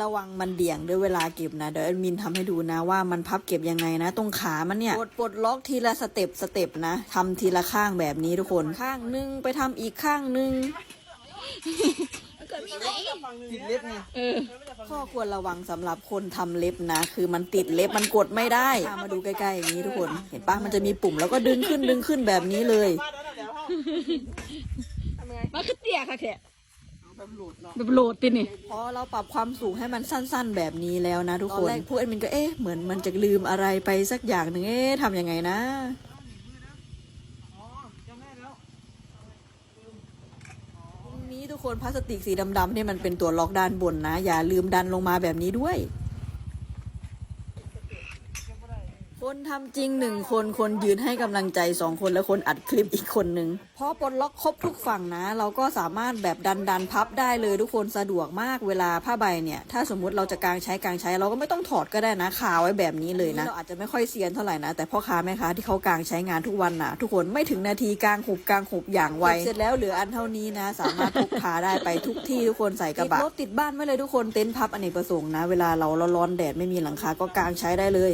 ระวังมันเดี่ยงด้วยเวลาเก็บนะ เดี๋ยวแอดมินทำให้ดูนะว่ามันพับเก็บยังไงนะ ตรงขามันเนี่ยปลดปลดล็อกทีละสเต็ปสเต็ปนะทำทีละข้างแบบนี้ทุกคนข้างหนึงไปทำอีกข้างหนึงติดเล็บไงข้อควรระวังสำหรับคนทำเล็บนะ คือมันติดเล็บมันกดไม่ได้อะมาดูใกล้ๆอย่างนี้ทุกคน เห็นปะมันจะมีปุ่มแล้วก็ดึงขึ้นดึงขึ้นแบบนี้เลย มันคือเตี้ยค่ะแค่ แบบหลุดเนาะแบบโหลดตินี่ พอเราปรับความสูงให้มันสั้น ๆ แบบนี้แล้วนะทุกคนตอนแรกพวกแอดมินก็เอ๊ะเหมือนมันจะลืมอะไรไปสักอย่างหนึ่งเอ๊ะทำยังไงนะอ๋อจำได้แล้วตรงนี้ทุกคนพลาสติกสีดำๆเนี่ยมันเป็นตัวล็อกด้านบนนะ อย่าลืมดันลงมาแบบนี้ด้วย คนทำจริงหนึ่งคนคนยืนให้กำลังใจสองคนและคนอัดคลิปอีกคนหนึ่งพอปลดล็อกครบทุกฝั่งนะ เราก็สามารถแบบดันดันพับได้เลยทุกคนสะดวกมากเวลาผ้าใบเนี่ย ถ้าสมมุติเราจะกางใช้กางใช้เราก็ไม่ต้องถอดก็ได้นะคาไว้แบบนี้เลยนะเราอาจจะไม่ค่อยเซียนเท่าไหร่นะ แต่พ่อค้าแม่ค้าที่เขากางใช้งานทุกวันนะทุกคนไม่ถึงนาทีกางหุบกางหุบอย่างไวเสร็จแล้วเหลืออันเท่านี้นะ สามารถพกพาได้ไปทุกที่ทุกคนใส่กระบะรถติดบ้านไว้เลยทุกคนเต็นท์พับอเนกประสงค์นะ เวลาเราร้อนแดดไม่มีหลังคาก็กางใช้ได้เลย